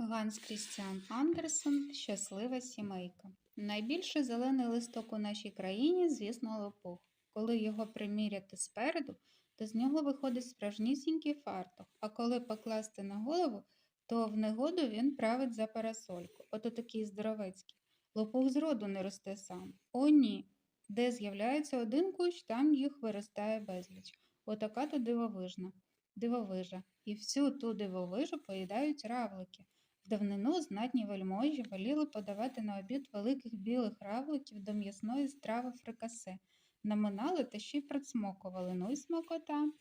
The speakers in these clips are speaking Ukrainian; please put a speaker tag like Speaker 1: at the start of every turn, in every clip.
Speaker 1: Ганс Крістіан Андерсен Щаслива сімейка. Найбільший зелений листок у нашій країні, звісно, лопух. Коли його приміряти спереду, то з нього виходить справжнісінький фартух, а коли покласти на голову, то в негоду він править за парасольку. Ото такий здоровецький. Лопух зроду не росте сам. О, ні. Де з'являється один кущ, там їх виростає безліч. Отака то дивовижна. Дивовижа. І всю ту дивовижу поїдають равлики. Давнину знатні вельможі воліли подавати на обід великих білих равликів до м'ясної страви фрикасе, наминали та ще й процмокували, ну й смакота.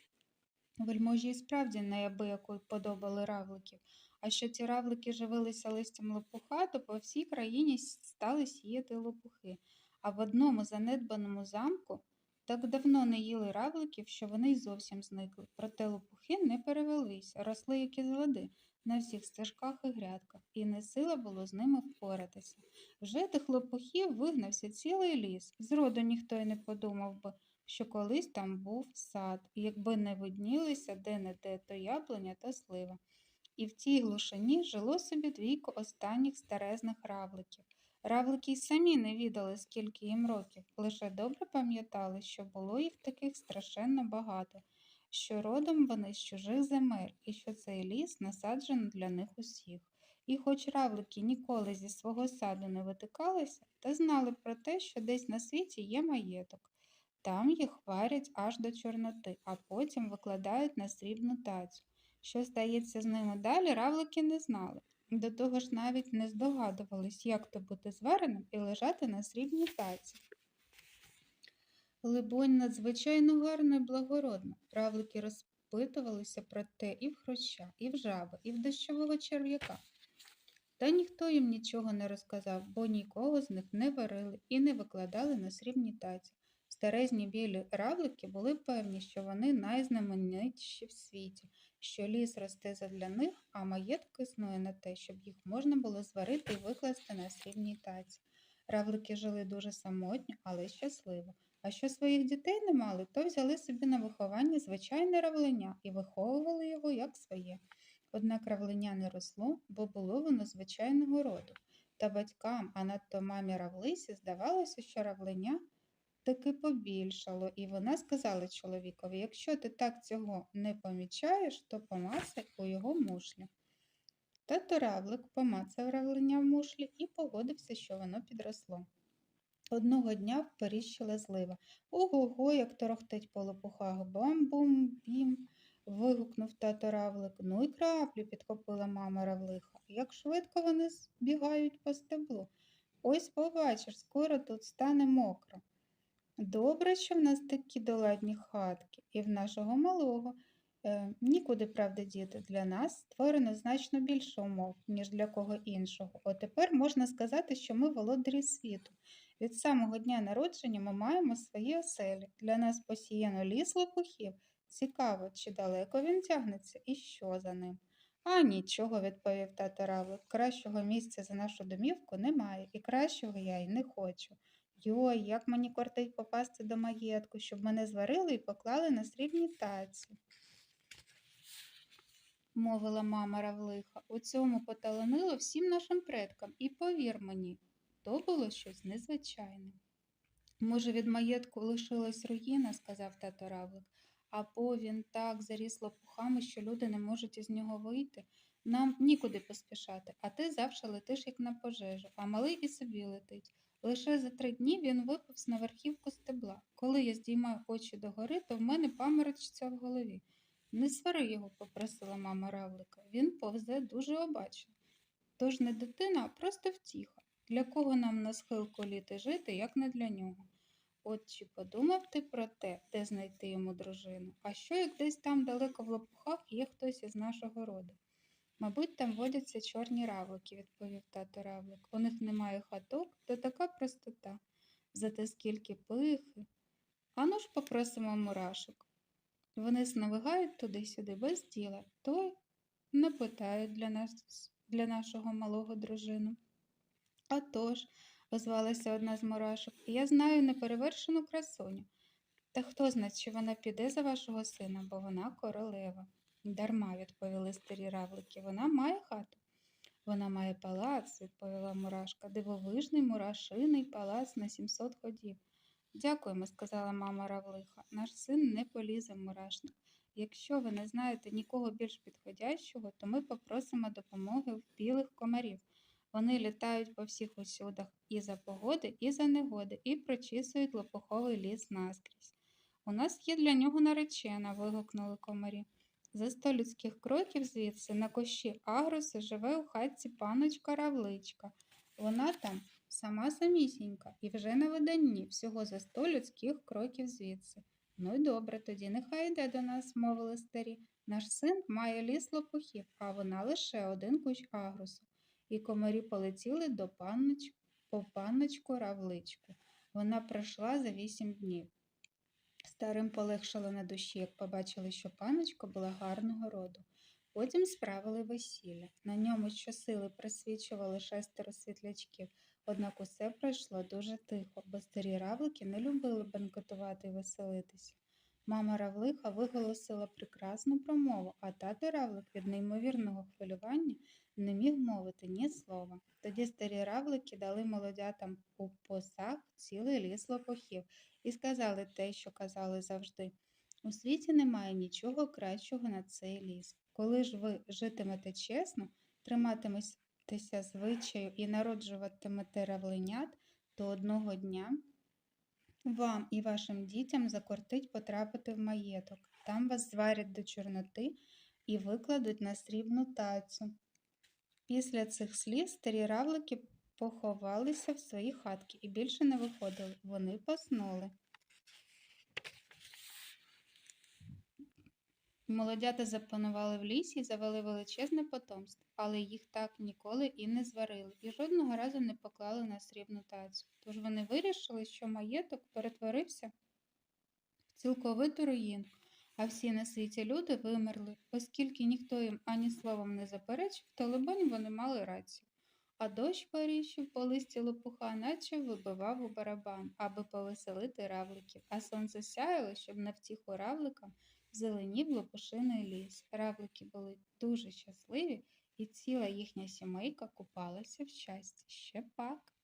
Speaker 1: Вельможі і справді неабияку подобали равликів, а що ці равлики живилися листям лопуха, то по всій країні стали сіяти лопухи. А в одному занедбаному замку так давно не їли равликів, що вони й зовсім зникли. Проте лопухи не перевелися, росли як із води на всіх стежках і грядках, і не сила було з ними впоратися. Вже тих лопухів вигнався цілий ліс. Зроду ніхто й не подумав би, що колись там був сад, якби не виднілися де-не-де то яблуня та слива. І в тій глушині жило собі двійко останніх старезних равликів. Равлики й самі не відали, скільки їм років, лише добре пам'ятали, що було їх таких страшенно багато, що родом вони з чужих земель, і що цей ліс насаджено для них усіх. І хоч равлики ніколи зі свого саду не витикалися, та знали про те, що десь на світі є маєток. Там їх варять аж до чорноти, а потім викладають на срібну тацю. Що стається з ними далі, равлики не знали. До того ж навіть не здогадувались, як то бути звареним і лежати на срібній таці. Либонь, надзвичайно гарно і благородно. Равлики розпитувалися про те і в хруща, і в жаби, і в дощового черв'яка. Та ніхто їм нічого не розказав, бо нікого з них не варили і не викладали на срібні таці. Старезні білі равлики були певні, що вони найзнаменитіші в світі, що ліс росте задля них, а маєток існує на те, щоб їх можна було зварити і викласти на срібній таці. Равлики жили дуже самотньо, але щасливо. А що своїх дітей не мали, то взяли собі на виховання звичайне равлення і виховували його як своє. Однак равлення не росло, бо було воно звичайного роду. Та батькам, а надто мамі равлисі, здавалося, що равлення таки побільшало, і вона сказала чоловікові, якщо ти так цього не помічаєш, то помацай у його мушлі. Тато равлик помацав равлення в мушлі і погодився, що воно підросло. Одного дня вперіщила злива. Ого-го, як торохтить по лопухах. Бам-бум-бім. вигукнув тато равлик. Ну і краплю, підхопила мама равлиха. Як швидко вони збігають по стеблу. Ось побачиш, скоро тут стане мокро. Добре, що в нас такі доладні хатки, і в нашого малого. Е, нікуди, правда, діти, для нас створено значно більше умов, ніж для кого іншого. От тепер можна сказати, що ми володарі світу. Від самого дня народження ми маємо свої оселі. Для нас посіяно ліс лопухів. Цікаво, чи далеко він тягнеться і що за ним. А нічого, відповів тато Равлик. Кращого місця за нашу домівку немає, і кращого я й не хочу. Йой, як мені кортить попасти до маєтку, щоб мене зварили і поклали на срібні таці. Мовила мама Равлиха, у цьому поталанило всім нашим предкам, і повір мені, то було щось незвичайне. Може, від маєтку лишилась руїна, сказав тато Равлик, або він так заріс лопухами, що люди не можуть із нього вийти. Нам нікуди поспішати, а ти завжди летиш, як на пожежу, а малий і собі летить. Лише за три дні він виповз на верхівку стебла. Коли я здіймаю очі догори, то в мене паморочиться в голові. Не свари його, попросила мама Равлика. Він повзе дуже обачно. Тож не дитина, а просто втіха. Для кого нам на схилку літи жити, як не для нього? От чи подумав ти про те, де знайти йому дружину? А що як десь там далеко в лопухах є хтось із нашого роду? Мабуть, там водяться чорні равлики, відповів тато равлик. У них немає хаток, то така простота. Зате скільки пихи. Ану ж попросимо мурашок. Вони сновигають туди-сюди без діла, то не для нас, для нашого малого дружину. А тож, озвалася одна з мурашок, я знаю неперевершену красуню. Та хто знає, чи вона піде за вашого сина, бо вона королева. Дарма, відповіли старі равлики, вона має хату. Вона має палац, відповіла мурашка, дивовижний мурашиний палац на 700 ходів. Дякуємо, сказала мама Равлиха. Наш син не полізе в мурашник. Якщо ви не знаєте нікого більш підходящого, то ми попросимо допомоги в білих комарів. Вони літають по всіх усюдах і за погоди, і за негоди, і прочісують лопуховий ліс наскрізь. У нас є для нього наречена, вигукнули комарі. За сто людських кроків звідси на кощі Агроси живе у хатці паночка Равличка. Вона там сама самісінька і вже на виданні, всього за сто людських кроків звідси. Ну й добре, тоді нехай йде до нас, мовили старі. Наш син має ліс лопухів, а вона лише один кущ агрусу. І комарі полетіли до панноч... по панночку Равличку. Вона пройшла за вісім днів. Старим полегшало на душі, як побачили, що панночка була гарного роду. Потім справили весілля. На ньому щосили присвічували шестеро світлячків, однак усе пройшло дуже тихо, бо старі равлики не любили бенкетувати і веселитися. Мама равлиха виголосила прекрасну промову, а тато равлик від неймовірного хвилювання не міг мовити ні слова. Тоді старі равлики дали молодятам у посаг цілий ліс лопухів і сказали те, що казали завжди. У світі немає нічого кращого на цей ліс. Коли ж ви житимете чесно, триматиметеся звичаю і народжуватимете равленят, то одного дня вам і вашим дітям закортить потрапити в маєток. Там вас зварять до чорноти і викладуть на срібну тацю. Після цих слів старі равлики поховалися в свої хатки і більше не виходили. Вони поснули. Молодята запанували в лісі і завели величезне потомство, але їх так ніколи і не зварили, і жодного разу не поклали на срібну тацю. Тож вони вирішили, що маєток перетворився в цілковиту руїну, а всі на люди вимерли, оскільки ніхто їм ані словом не заперечив, то, либонь, вони мали рацію. А дощ поріщив по листі лопуха, наче вибивав у барабан, аби повеселити равликів, а сонце сяяло, щоб на втіху равликам зеленів лопушиний ліс. Равлики були дуже щасливі, і ціла їхня сімейка купалася в щасті. Ще пак.